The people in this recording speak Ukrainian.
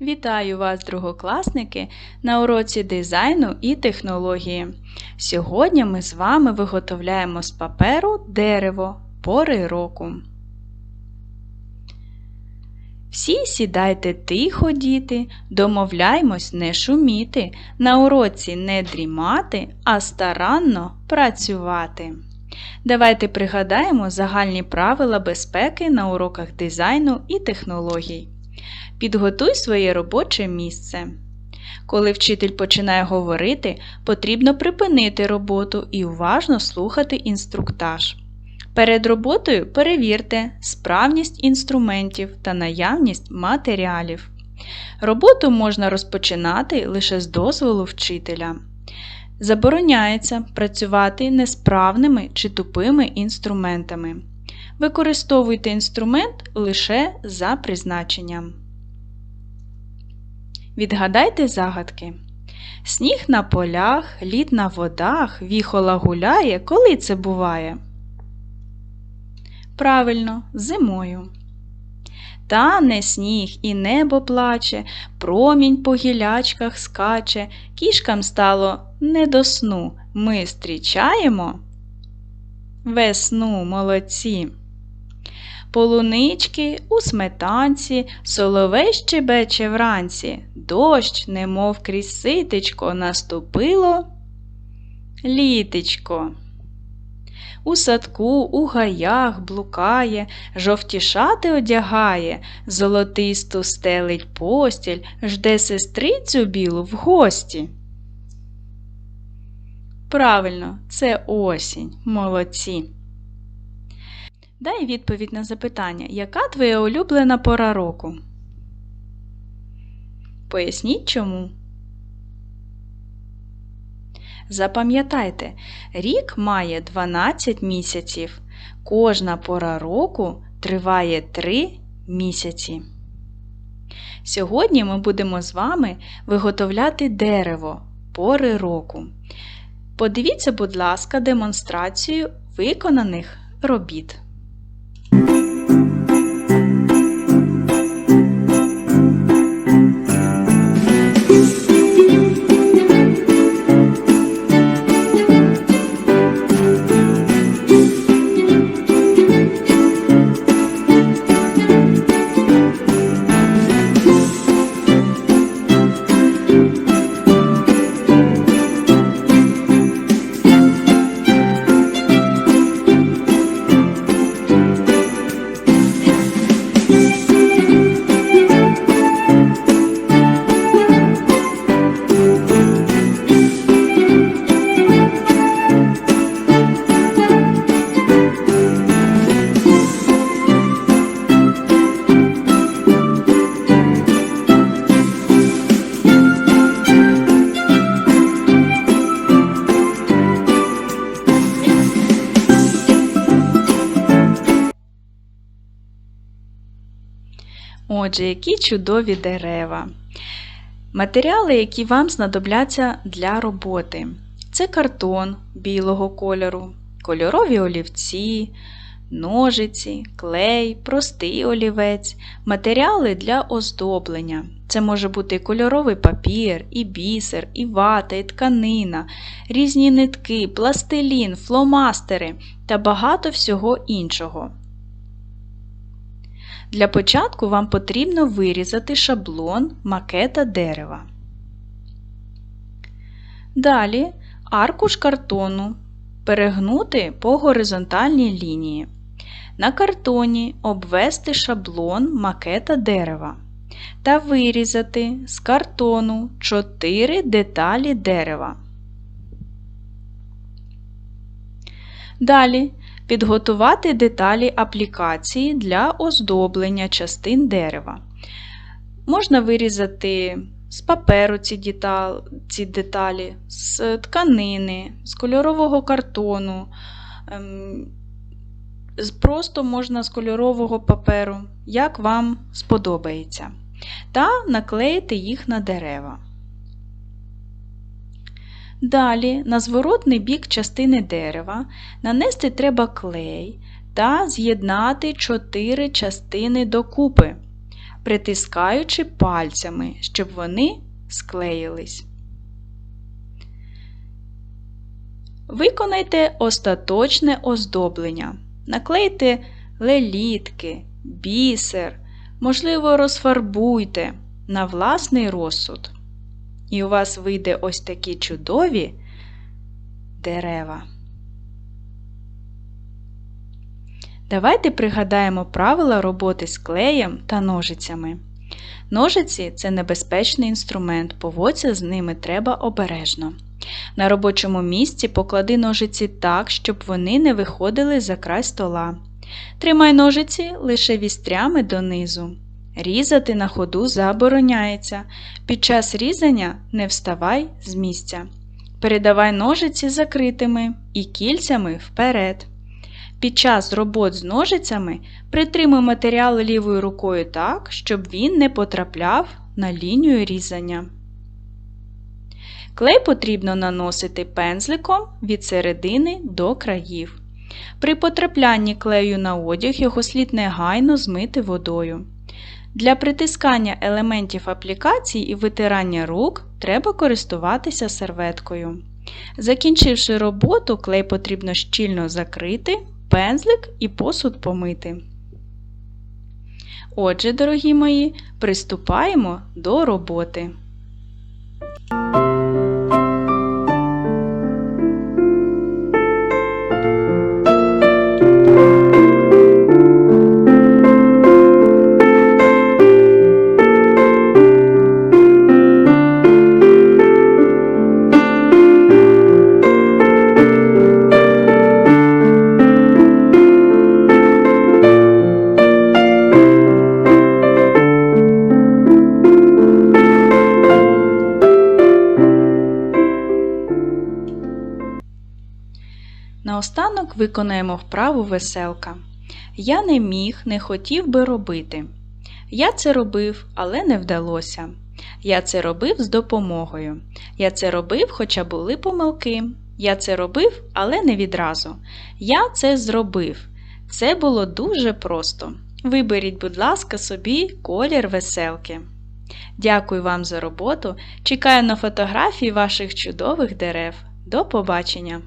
Вітаю вас, другокласники, на уроці дизайну і технології. Сьогодні ми з вами виготовляємо з паперу дерево пори року. Всі сідайте тихо, діти, домовляймось не шуміти, на уроці не дрімати, а старанно працювати. Давайте пригадаємо загальні правила безпеки на уроках дизайну і технологій. Підготуй своє робоче місце. Коли вчитель починає говорити, потрібно припинити роботу і уважно слухати інструктаж. Перед роботою перевірте справність інструментів та наявність матеріалів. Роботу можна розпочинати лише з дозволу вчителя. Забороняється працювати несправними чи тупими інструментами. Використовуйте інструмент лише за призначенням. Відгадайте загадки. Сніг на полях, лід на водах, віхола гуляє, коли це буває? Правильно, зимою. Тане сніг і небо плаче, промінь по гілячках скаче, кішкам стало не до сну. Ми зустрічаємо весну молодці. Полунички у сметанці, соловей щебече вранці, дощ, немов крізь ситечко, наступило літечко. У садку, у гаях блукає, жовтішати одягає, золотисту стелить постіль, жде сестрицю білу в гості. Правильно, це осінь, молодці. Дай відповідь на запитання, яка твоя улюблена пора року? Поясніть чому. Запам'ятайте, рік має 12 місяців. Кожна пора року триває 3 місяці. Сьогодні ми будемо з вами виготовляти дерево пори року. Подивіться, будь ласка, демонстрацію виконаних робіт. Thank you. Отже, які чудові дерева. Матеріали, які вам знадобляться для роботи. Це картон білого кольору, кольорові олівці, ножиці, клей, простий олівець, матеріали для оздоблення. Це може бути кольоровий папір, і бісер, і вата, і тканина, різні нитки, пластилін, фломастери та багато всього іншого. Для початку вам потрібно вирізати шаблон макета дерева. Далі аркуш картону перегнути по горизонтальній лінії. На картоні обвести шаблон макета дерева та вирізати з картону 4 деталі дерева. Далі Підготувати деталі аплікації для оздоблення частин дерева. Можна вирізати з паперу ці деталі, з тканини, з кольорового картону. Ем, просто можна з кольорового паперу, як вам сподобається, та наклеїти їх на дерева. Далі на зворотний бік частини дерева нанести треба клей та з'єднати чотири частини докупи. притискаючи пальцями, щоб вони склеїлись. Виконайте остаточне оздоблення. Наклейте лелітки, бісер, можливо, розфарбуйте на власний розсуд. І у вас вийде ось такі чудові дерева. Давайте пригадаємо правила роботи з клеєм та ножицями. Ножиці це небезпечний інструмент, поводься з ними треба обережно. На робочому місці поклади ножиці так, щоб вони не виходили за край стола. Тримай ножиці лише вістрями донизу. Різати на ходу забороняється. Під час різання не вставай з місця. Передавай ножиці закритими і кільцями вперед. Під час робот з ножицями притримуй матеріал лівою рукою так, щоб він не потрапляв на лінію різання. Клей потрібно наносити пензликом від середини до країв. При потраплянні клею на одяг його слід негайно змити водою. Для притискання елементів аплікації і витирання рук треба користуватися серветкою. Закінчивши роботу, клей потрібно щільно закрити, пензлик і посуд помити. Отже, дорогі мої, приступаємо до роботи. Наостанок виконаємо вправу веселка. Я не міг, не хотів би робити. Я це робив, але не вдалося. Я це робив з допомогою. Я це робив, хоча були помилки. Я це робив, але не відразу. Я це зробив. Це було дуже просто. Виберіть, будь ласка, собі колір веселки. Дякую вам за роботу. Чекаю на фотографії ваших чудових дерев. До побачення!